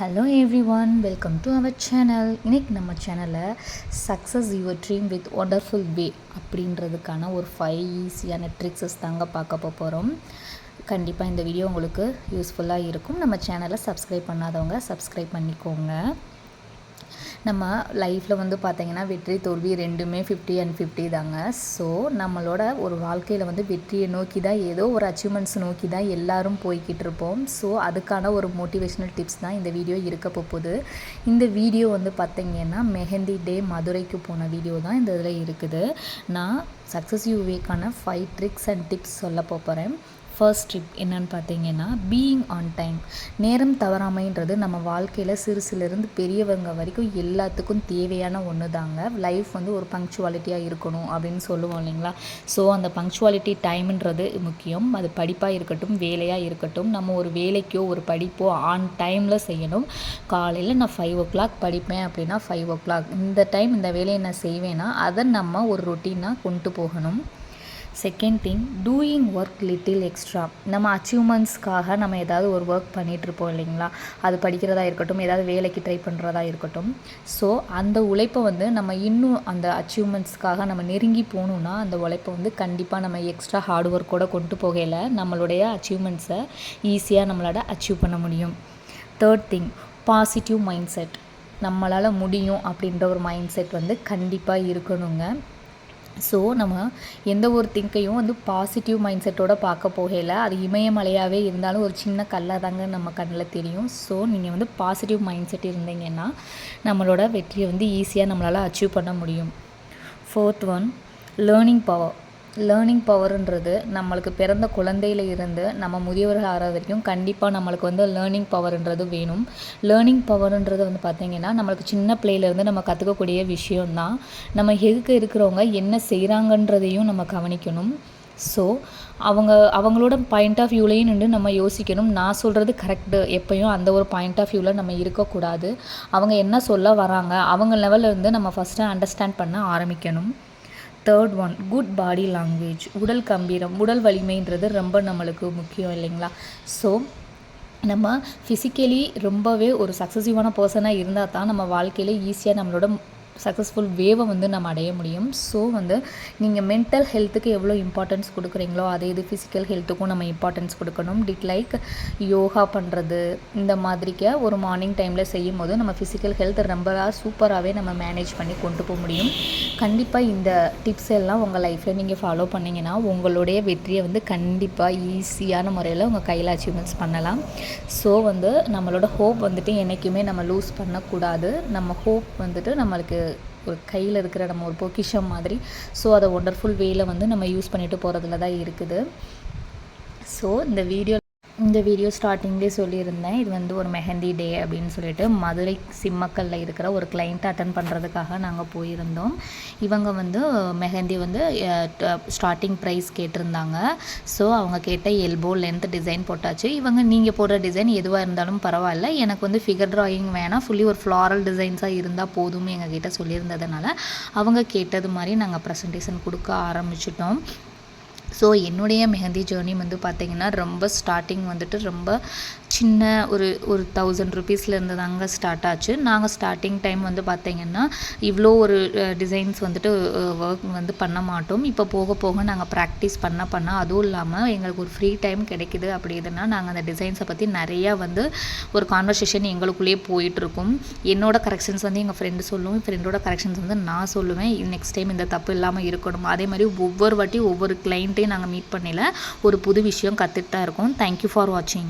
Hello everyone welcome to our channel இன்றைக்கி நம்ம சேனலில் success your dream with wonderful way அப்படின்றதுக்கான ஒரு ஃபைவ் ஈஸியான ட்ரிக்ஸஸ் தாங்க பார்க்க போகிறோம் கண்டிப்பாக இந்த வீடியோ உங்களுக்கு யூஸ்ஃபுல்லாக இருக்கும். நம்ம சேனலை சப்ஸ்கிரைப் பண்ணாதவங்க சப்ஸ்கிரைப் பண்ணிக்கோங்க. நம்ம லைஃப்பில் வந்து பார்த்திங்கன்னா வெற்றி தோல்வி ரெண்டுமே ஃபிஃப்டி அண்ட் ஃபிஃப்டி தாங்க. ஸோ நம்மளோட ஒரு வாழ்க்கையில் வந்து வெற்றியை நோக்கி தான் ஏதோ ஒரு அச்சீவ்மெண்ட்ஸ் நோக்கி தான் எல்லாரும் போய்கிட்டு இருப்போம். ஸோ அதுக்கான ஒரு மோட்டிவேஷ்னல் டிப்ஸ் தான் இந்த வீடியோ இருக்க போகுது. இந்த வீடியோ வந்து பார்த்திங்கன்னா மெஹந்தி டே மதுரைக்கு போன வீடியோ தான் இந்த இதில் இருக்குது. நான் சக்ஸஸ் யூவேக்கான ஃபைவ் ட்ரிக்ஸ் அண்ட் டிப்ஸ் சொல்ல போகிறேன் ஃபர்ஸ்ட் ட்ரிப் என்னன்னு பார்த்தீங்கன்னா பீயிங் ஆன் டைம் நேரம் தவறாமைன்றது நம்ம வாழ்க்கையில் சிறுசுலேருந்து பெரியவங்க வரைக்கும் எல்லாத்துக்கும் தேவையான ஒன்று தாங்க லைஃப் வந்து ஒரு பங்க்சுவாலிட்டியாக இருக்கணும் அப்படின்னு சொல்லுவோம் இல்லைங்களா? ஸோ அந்த பங்க்சுவாலிட்டி டைம்ன்றது முக்கியம். அது படிப்பாக இருக்கட்டும் வேலையாக இருக்கட்டும் நம்ம ஒரு வேலைக்கோ ஒரு படிப்போ ஆன் டைமில் செய்யணும். காலையில் நான் ஃபைவ் ஓ கிளாக் படிப்பேன் அப்படின்னா ஃபைவ் ஓ கிளாக் இந்த டைம் இந்த வேலையை நான் செய்வேன்னா அதை நம்ம ஒரு ரொட்டீனாக கொண்டு போகணும். Second thing doing work little extra நம்ம அச்சீவ்மெண்ட்ஸ்க்காக நம்ம ஏதாவது ஒரு ஒர்க் பண்ணிகிட்ருப்போம் இல்லைங்களா? அது படிக்கிறதா இருக்கட்டும் ஏதாவது வேலைக்கு ட்ரை பண்ணுறதா இருக்கட்டும். ஸோ அந்த உழைப்பை வந்து நம்ம இன்னும் அந்த அச்சீவ்மெண்ட்ஸ்க்காக நம்ம நெருங்கி போகணுன்னா அந்த உழைப்பை வந்து கண்டிப்பாக நம்ம எக்ஸ்ட்ரா ஹார்ட் ஒர்க்கோட கொண்டு போகையில் நம்மளுடைய அச்சீவ்மெண்ட்ஸை ஈஸியாக நம்மளோட அச்சீவ் பண்ண முடியும். Third thing positive mindset நம்மளால் முடியும் அப்படின்ற ஒரு மைண்ட் செட் வந்து கண்டிப்பாக இருக்கணுங்க. ஸோ நம்ம எந்த ஒரு திங்கையும் வந்து பாசிட்டிவ் மைண்ட் செட்டோட பார்க்க போகையில் அது இமயமலையாகவே இருந்தாலும் ஒரு சின்ன கல்லாக தாங்க நம்ம கண்ணில் தெரியும். ஸோ நீங்கள் வந்து பாசிட்டிவ் மைண்ட் செட் இருந்தீங்கன்னா நம்மளோட வெற்றியை வந்து ஈஸியாக நம்மளால் அச்சீவ் பண்ண முடியும். Fourth one learning power learning பவருன்றது நம்மளுக்கு பிறந்த குழந்தையில இருந்து நம்ம முதியவர்கள் ஆகிற வரைக்கும் கண்டிப்பாக நம்மளுக்கு வந்து லேர்னிங் பவருன்றது வேணும். லேர்னிங் பவருன்றது வந்து பார்த்திங்கன்னா நம்மளுக்கு சின்ன பிள்ளையிலேருந்து நம்ம கற்றுக்கக்கூடிய விஷயம்தான். நம்ம எதுக்கு இருக்கிறவங்க என்ன செய்கிறாங்கன்றதையும் நம்ம கவனிக்கணும். ஸோ அவங்க அவங்களோட பாயிண்ட் ஆஃப் வியூலையும் நின்று நம்ம யோசிக்கணும். நான் சொல்கிறது கரெக்டு எப்பயும் அந்த ஒரு பாயிண்ட் ஆஃப் வியூவில் நம்ம இருக்கக்கூடாது. அவங்க என்ன சொல்ல வராங்க அவங்க லெவலில் இருந்து நம்ம ஃபஸ்ட்டு அண்டர்ஸ்டாண்ட் பண்ண ஆரம்பிக்கணும். Third one good body language உடல் கம்பீரம் உடல் வலிமைன்றது ரொம்ப நம்மளுக்கு முக்கியம் இல்லைங்களா? ஸோ நம்ம ஃபிசிக்கலி ரொம்பவே ஒரு சக்ஸஸிவான பர்சனாக இருந்தால் தான் நம்ம வாழ்க்கையில் ஈஸியாக நம்மளோட சக்ஸஸ்ஃபுல் வேவை வந்து நம்ம அடைய முடியும். ஸோ வந்து நீங்கள் மென்டல் ஹெல்த்துக்கு எவ்வளோ இம்பார்ட்டன்ஸ் கொடுக்குறீங்களோ அதே இது ஃபிசிக்கல் ஹெல்த்துக்கும் நம்ம இம்பார்ட்டன்ஸ் கொடுக்கணும். டிட் லைக் யோகா பண்ணுறது இந்த மாதிரிக்க ஒரு மார்னிங் டைமில் செய்யும் போது நம்ம ஃபிசிக்கல் ஹெல்த் ரொம்ப சூப்பராகவே நம்ம மேனேஜ் பண்ணி கொண்டு போக முடியும். கண்டிப்பாக இந்த டிப்ஸ் எல்லாம் உங்கள் லைஃப்பில் நீங்கள் ஃபாலோ பண்ணிங்கன்னா உங்களுடைய வெற்றியை வந்து கண்டிப்பாக ஈஸியான முறையில் உங்கள் கையில் அச்சீவ்மெண்ட்ஸ் பண்ணலாம். ஸோ வந்து நம்மளோட ஹோப் வந்துட்டு என்றைக்குமே நம்ம லூஸ் பண்ணக்கூடாது. நம்ம ஹோப் வந்துட்டு நம்மளுக்கு ஒரு கையில் இருக்கிற நம்ம ஒரு பொக்கிஷம் மாதிரி. ஸோ அதை ஒண்டர்ஃபுல் வேயில் வந்து நம்ம யூஸ் பண்ணிட்டு போகிறதுல தான் இருக்குது. ஸோ இந்த வீடியோ இந்த வீடியோ ஸ்டார்டிங்லேயே சொல்லியிருந்தேன். இது வந்து ஒரு மெஹந்தி டே அப்படின்னு சொல்லிட்டு மதுரை சிம்மக்கல்ல இருக்கிற ஒரு கிளைண்ட் அட்டன் பண்ணுறதுக்காக நாங்கள் போயிருந்தோம். இவங்க வந்து மெஹந்தி வந்து ஸ்டார்டிங் ப்ரைஸ் கேட்டிருந்தாங்க. ஸோ அவங்க கேட்ட எல்போ லென்த் டிசைன் போட்டாச்சு. இவங்க நீங்கள் போடுற டிசைன் எதுவாக இருந்தாலும் பரவாயில்ல. எனக்கு வந்து ஃபிகர் ட்ராயிங் வேணாம். ஃபுல்லி ஒரு ஃப்ளாரல் டிசைன்ஸாக இருந்தால் போதும் எங்ககிட்ட சொல்லியிருந்ததுனால அவங்க கேட்டது மாதிரி நாங்கள் ப்ரெசன்டேஷன் கொடுக்க ஆரம்பிச்சிட்டோம். ஸோ என்னுடைய மெஹந்தி ஜேர்னி வந்து பார்த்திங்கன்னா ரொம்ப ஸ்டார்டிங் வந்துட்டு ரொம்ப சின்ன ஒரு ஒரு தௌசண்ட் ருபீஸ்லேருந்து தாங்க ஸ்டார்ட் ஆச்சு. நாங்கள் ஸ்டார்டிங் டைம் வந்து பார்த்திங்கன்னா இவ்வளோ ஒரு டிசைன்ஸ் வந்துட்டு ஒர்க் வந்து பண்ண மாட்டோம். இப்போ போக போக நாங்கள் ப்ராக்டிஸ் பண்ண பண்ண அதுவும் இல்லாமல் எங்களுக்கு ஒரு ஃப்ரீ டைம் கிடைக்குது அப்படி இதுனா நாங்கள் அந்த டிசைன்ஸை பற்றி நிறையா வந்து ஒரு கான்வர்சேஷன் எங்களுக்குள்ளேயே போயிட்டுருக்கும். என்னோட கரெக்ஷன்ஸ் வந்து எங்கள் ஃப்ரெண்டு சொல்லுவோம் ஃப்ரெண்டோட கரெக்ஷன்ஸ் வந்து நான் சொல்லுவேன். நெக்ஸ்ட் டைம் இந்த தப்பு இல்லாமல் இருக்கணும். அதே மாதிரி ஒவ்வொரு வாட்டி ஒவ்வொரு கிளைண்ட்டையும் நாங்கள் மீட் பண்ணல ஒரு புது விஷயம் கற்றுட்டு தான் இருக்கோம் தேங்க்யூ ஃபார் வாட்சிங்